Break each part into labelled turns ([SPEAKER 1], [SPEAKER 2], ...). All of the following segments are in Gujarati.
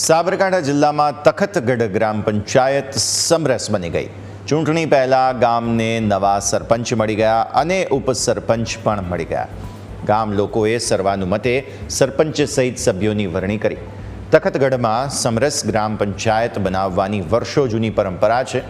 [SPEAKER 1] સાબરકાંઠા જિલ્લામાં તખતગઢ ગ્રામ પંચાયત સમરસ બની ગઈ. ચૂંટણી પહેલાં ગામને નવા સરપંચ મળી ગયા અને ઉપસરપંચ પણ મળી ગયા. ગામ લોકોએ સર્વાનુમતે સરપંચ સહિત સભ્યોની વરણી કરી. તખતગઢમાં સમરસ ગ્રામ પંચાયત બનાવવાની વર્ષો જૂની પરંપરા છે.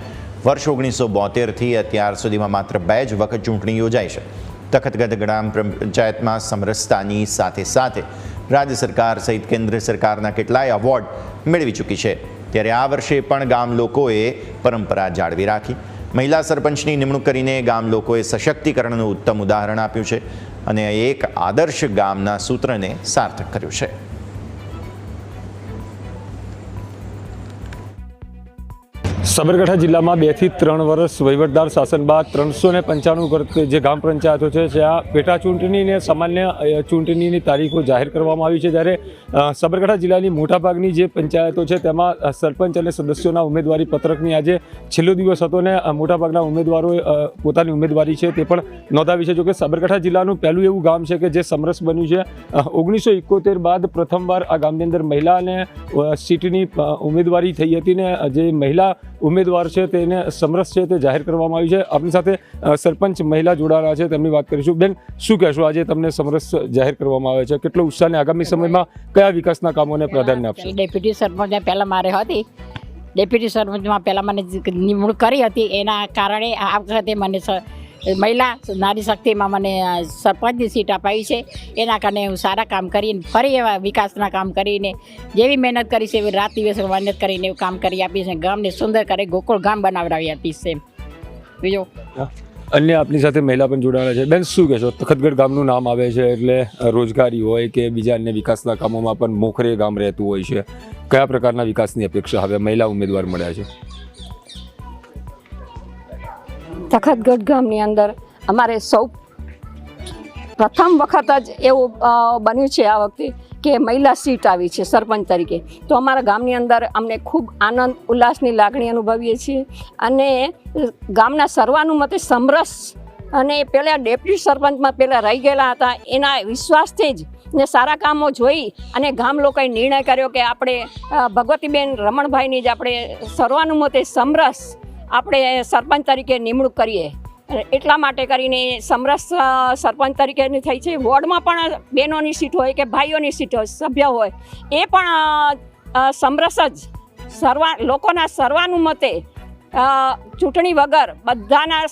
[SPEAKER 1] વર્ષ ઓગણીસો બોતેરથી અત્યાર સુધીમાં માત્ર બે જ વખત ચૂંટણી યોજાઈ છે. તખતગઢ ગ્રામ પંચાયતમાં સમરસતાની સાથે સાથે રાજ્ય સરકાર સહિત કેન્દ્ર સરકારના કેટલાય એવોર્ડ મેળવી ચૂકી છે. ત્યારે આ વર્ષે પણ ગામ લોકોએ પરંપરા જાળવી રાખી. મહિલા સરપંચની નિમણૂક કરીને ગામ લોકોએ સશક્તિકરણનું ઉત્તમ ઉદાહરણ આપ્યું છે અને એક આદર્શ ગામના સૂત્રને સાર્થક કર્યું છે.
[SPEAKER 2] સાબરકાંઠા જિલ્લામાં બેથી ત્રણ વર્ષ વહીવટદાર શાસન બાદ ત્રણસો ને પંચાણું જે ગ્રામ પંચાયતો છે જ્યાં પેટા ચૂંટણીને સામાન્ય ચૂંટણીની તારીખો જાહેર કરવામાં આવી છે જ્યારે સાબરકાંઠા જિલ્લાની મોટાભાગની જે પંચાયતો છે, તેમાં સરપંચ અને સદસ્યોના ઉમેદવારી પત્રકની આજે છેલ્લો દિવસ હતો ને મોટાભાગના ઉમેદવારોએ પોતાની ઉમેદવારી છે તે પણ નોંધાવી છે. જોકે સાબરકાંઠા જિલ્લાનું પહેલું એવું ગામ છે કે જે સમરસ બન્યું છે. ઓગણીસો એકોતેર બાદ પ્રથમવાર આ ગામની અંદર મહિલા અને સીટની ઉમેદવારી થઈ હતી ને, જે મહિલા ઉમેદવાર છે તેને સમરસ છે તે જાહેર કરવામાં આવી છે. આપણી સાથે સરપંચ મહિલા જોડાયેલા છે તેમની વાત કરીશું. બેન શું કહેશો આજે તમને સમરસ જાહેર કરવામાં આવે છે? કેટલો ઉત્સાહ અને આગામી સમયમાં કયા વિકાસના કામોને પ્રાધાન્ય આપશે?
[SPEAKER 3] ડેપ્યુટી સરપંચ પહેલાં મારે હતી. ડેપ્યુટી સરપંચમાં પહેલાં મને નિમણૂક કરી હતી એના કારણે આ વખતે મને મહિલા નારી શક્તિમાં મને સરપંચની સીટ અપાવી છે. એના કારણે હું સારા કામ કરીને, ફરી એવા વિકાસના કામ કરીને, જેવી મહેનત કરી છે, એવી રાત દિવસ મહેનત કરીને એવું કામ કરી આપીશ ગામને સુંદર કરે, ગોકુળ ગામ બનાવડાવી આપીશ એમ બીજો?
[SPEAKER 2] અન્ય આપની સાથે મહિલા પણ જોડાયેલા છે. બેન, શું કહેશો? તખતગઢ ગામનું નામ આવે છે એટલે રોજગારી હોય કે બીજા અન્ય વિકાસના કામોમાં પણ મોખરે ગામ રહેતું હોય છે. કયા પ્રકારના વિકાસની અપેક્ષા હવે મહિલા ઉમેદવાર મળ્યા છે?
[SPEAKER 4] તખતગઢ ગામની અંદર અમારે સૌ પ્રથમ વખત જ એવું બન્યું છે આ વખતે કે મહિલા સીટ આવી છે સરપંચ તરીકે. તો અમારા ગામની અંદર અમને ખૂબ આનંદ, ઉલ્લાસની લાગણી અનુભવીએ છીએ અને ગામના સર્વાનુમતે સમરસ અને પહેલાં ડેપ્યુટી સરપંચમાં પહેલાં રહી ગયેલા હતા, એના વિશ્વાસથી જ ને સારા કામો જોઈ અને ગામ લોકોએ નિર્ણય કર્યો કે આપણે ભગવતીબેન રમણભાઈની જ આપણે સર્વાનુમતે સમરસ આપણે સરપંચ તરીકે નિમણૂક કરીએ. એટલા માટે કરીને સમરસ સરપંચ તરીકેની થઈ છે. વોર્ડમાં પણ બહેનોની સીટ હોય કે ભાઈઓની સીટ હોય, સભ્ય હોય, એ પણ સમરસ જ સર્વા, લોકોના સર્વાનુમતે ચૂંટણી વગર બધાના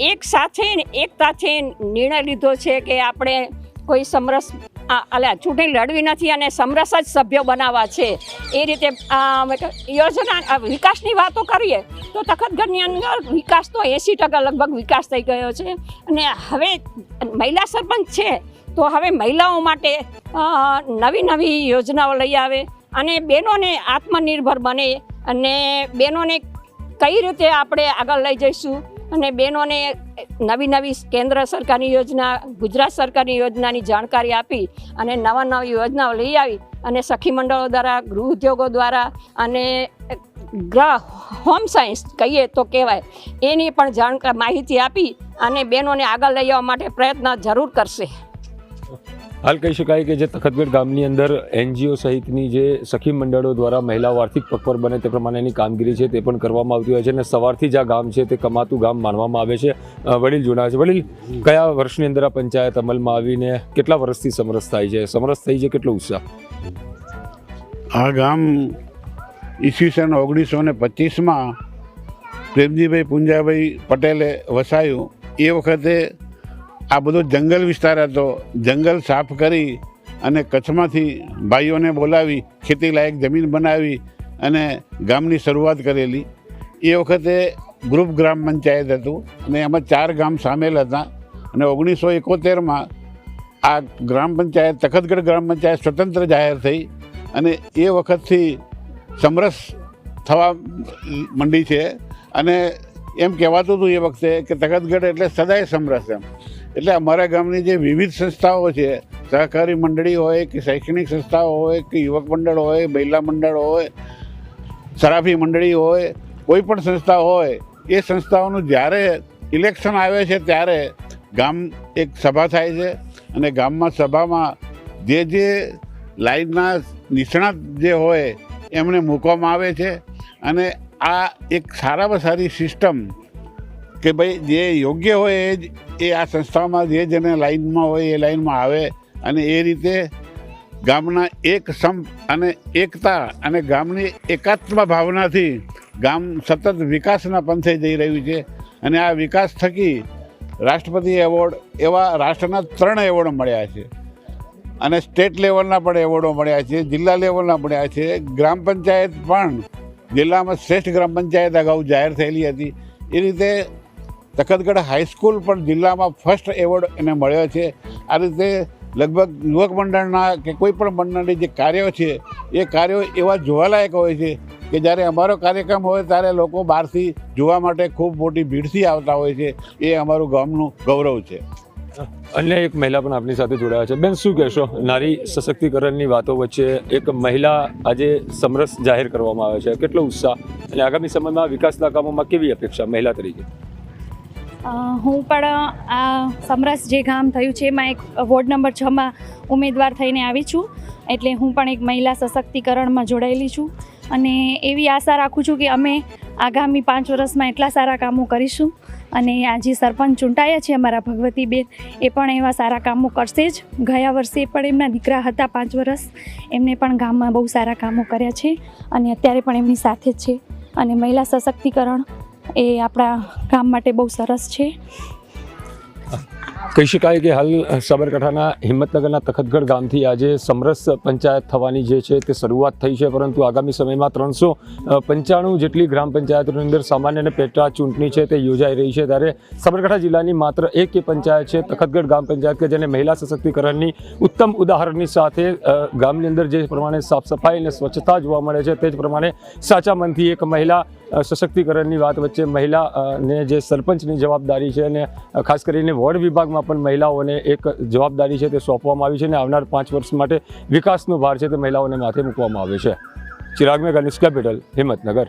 [SPEAKER 4] એક સાથે એકતાથી નિર્ણય લીધો છે કે આપણે કોઈ સમરસ અલ્યા ચૂંટણી લડવી નથી અને સમરસ જ સભ્યો બનાવવા છે. એ રીતે યોજના વિકાસની વાતો કરીએ તો તખતગઢની અંદર વિકાસ તો એંસી ટકા લગભગ વિકાસ થઈ ગયો છે. અને હવે મહિલા સરપંચ છે, તો હવે મહિલાઓ માટે નવી નવી યોજનાઓ લઈ આવે અને બહેનોને આત્મનિર્ભર બને અને બહેનોને કઈ રીતે આપણે આગળ લઈ જઈશું અને બહેનોને નવી નવી કેન્દ્ર સરકારની યોજના, ગુજરાત સરકારની યોજનાની જાણકારી આપી અને નવા નવી યોજનાઓ લઈ આવી અને સખી મંડળો દ્વારા, ગૃહ ઉદ્યોગો દ્વારા અને ગ્રહ હોમ સાયન્સ કહીએ તો કહેવાય, એની પણ જાણકાર માહિતી આપી અને બહેનોને આગળ લઈ આવવા માટે પ્રયત્ન જરૂર કરશે.
[SPEAKER 2] હાલ કહી શકાય કે જે તખતગઢ ગામની અંદર એનજીઓ સહિતની જે સખી મંડળો દ્વારા મહિલાઓ આર્થિક પગભર બને તે પ્રમાણેની કામગીરી છે તે પણ કરવામાં આવતી હોય છે અને સવારથી જ આ ગામ છે તે કમાતું ગામ માનવામાં આવે છે. વડીલ જોડાવે છે. વડીલ, કયા વર્ષની અંદર આ પંચાયત અમલમાં આવીને કેટલા વર્ષથી સમરસ થાય છે? સમરસ થઈ છે કેટલો ઉત્સાહ?
[SPEAKER 5] આ ગામ ઈસવીસન ઓગણીસો ને પચીસમાં પ્રેમજીભાઈ પુંજાભાઈ પટેલે વસાયું. એ વખતે આ બધો જંગલ વિસ્તાર હતો. જંગલ સાફ કરી અને કચ્છમાંથી ભાઈઓને બોલાવી ખેતી લાયક જમીન બનાવી અને ગામની શરૂઆત કરેલી. એ વખતે ગ્રુપ ગ્રામ પંચાયત હતું અને એમાં ચાર ગામ સામેલ હતા અને ઓગણીસો એકોતેરમાં આ ગ્રામ પંચાયત, તખતગઢ ગ્રામ પંચાયત સ્વતંત્ર જાહેર થઈ અને એ વખતથી સમરસ થવા માંડી છે. અને એમ કહેવાતું હતું એ વખતે કે તખતગઢ એટલે સદાય સમરસ એમ. એટલે અમારા ગામની જે વિવિધ સંસ્થાઓ છે, સહકારી મંડળી હોય કે શૈક્ષણિક સંસ્થાઓ હોય કે યુવક મંડળ હોય, મહિલા મંડળ હોય સરાફી મંડળી હોય, કોઈ પણ સંસ્થા હોય, એ સંસ્થાઓનું જ્યારે ઇલેક્શન આવે છે ત્યારે ગામ એક સભા થાય છે અને ગામમાં સભામાં જે જે લાઈનના નિષ્ણાત જે હોય એમને મૂકવામાં આવે છે અને આ એક સારામાં સારી સિસ્ટમ કે ભાઈ જે યોગ્ય હોય એ જ, એ આ સંસ્થામાં જે જેને લાઈનમાં હોય એ લાઈનમાં આવે અને એ રીતે ગામના એક સમ અને એકતા અને ગામની એકાત્મ ભાવનાથી ગામ સતત વિકાસના પંથે જઈ રહ્યું છે. અને આ વિકાસ થકી રાષ્ટ્રપતિ એવોર્ડ, એવા રાષ્ટ્રના ત્રણ એવોર્ડ મળ્યા છે. અને સ્ટેટ લેવલના પણ એવોર્ડો મળ્યા છે, જિલ્લા લેવલના મળ્યા છે. ગ્રામ પંચાયત પણ જિલ્લામાં શ્રેષ્ઠ ગ્રામ પંચાયત અગાઉ જાહેર થયેલી હતી. એ રીતે તખતગઢ હાઈસ્કૂલ પણ જિલ્લામાં ફર્સ્ટ એવોર્ડ એને મળ્યો છે. આ રીતે લગભગ યુવક મંડળના કે કોઈ પણ મંડળની જે કાર્યો છે, એ કાર્યો એવા જોવાલાયક હોય છે કે જ્યારે અમારો કાર્યક્રમ હોય ત્યારે લોકો બહારથી જોવા માટે ખૂબ મોટી ભીડથી આવતા હોય છે. એ અમારું ગામનું ગૌરવ છે.
[SPEAKER 2] અન્ય એક મહિલા પણ આપની સાથે જોડાયા છે. બેન, શું કહેશો? નારી સશક્તિકરણની વાતો વચ્ચે એક મહિલા આજે સમરસ જાહેર કરવામાં આવે છે. કેટલો ઉત્સાહ અને આગામી સમયમાં વિકાસના કામોમાં કેવી અપેક્ષા મહિલા તરીકે?
[SPEAKER 6] હું પણ આ સમરસ જે ગામ થયું છે, એમાં એક વોર્ડ નંબર છમાં ઉમેદવાર થઈને આવી છું. એટલે હું પણ એક મહિલા સશક્તિકરણમાં જોડાયેલી છું અને એવી આશા રાખું છું કે અમે આગામી પાંચ વર્ષમાં એટલા સારા કામો કરીશું અને આ જે સરપંચ ચૂંટાયા છે અમારા ભગવતીબેન, એ પણ એવા સારા કામો કરશે જ. ગયા વર્ષે પણ એમના દીકરા હતા પાંચ વર્ષ, એમને પણ ગામમાં બહુ સારા કામો કર્યા છે અને અત્યારે પણ એમની સાથે જ છે. અને મહિલા સશક્તિકરણ એ આપણા ગામ માટે બહુ સરસ છે.
[SPEAKER 2] કહી શકાય કે હાલ સાબરકાંઠાના હિંમતનગરના તખતગઢ ગામથી આજે સમરસ પંચાયત થવાની જે છે તે શરૂઆત થઈ છે, પરંતુ આગામી સમયમાં ત્રણસો પંચાણું જેટલી ગ્રામ પંચાયતોની અંદર સામાન્ય અને પેટા ચૂંટણી છે તે યોજાઈ રહી છે. ત્યારે સાબરકાંઠા જિલ્લાની માત્ર એક એ પંચાયત છે, તખતગઢ ગ્રામ પંચાયત કે જેને મહિલા સશક્તિકરણની ઉત્તમ ઉદાહરણની સાથે ગામની અંદર જે પ્રમાણે સાફ સફાઈ અને સ્વચ્છતા જોવા મળે છે, તે જ પ્રમાણે સાચા મનથી એક મહિલા સશક્તિકરણની વાત વચ્ચે મહિલા ને જે સરપંચની જવાબદારી છે અને ખાસ કરીને વોર્ડ વિભાગમાં પણ મહિલાઓને એક જવાબદારી છે તે સોંપવામાં આવી છે અને આવનાર પાંચ વર્ષ માટે વિકાસનો ભાર છે તે મહિલાઓને માથે મૂકવામાં આવે છે. ચિરાગ મેઘ અનિસ કેપિટલ, હિંમતનગર.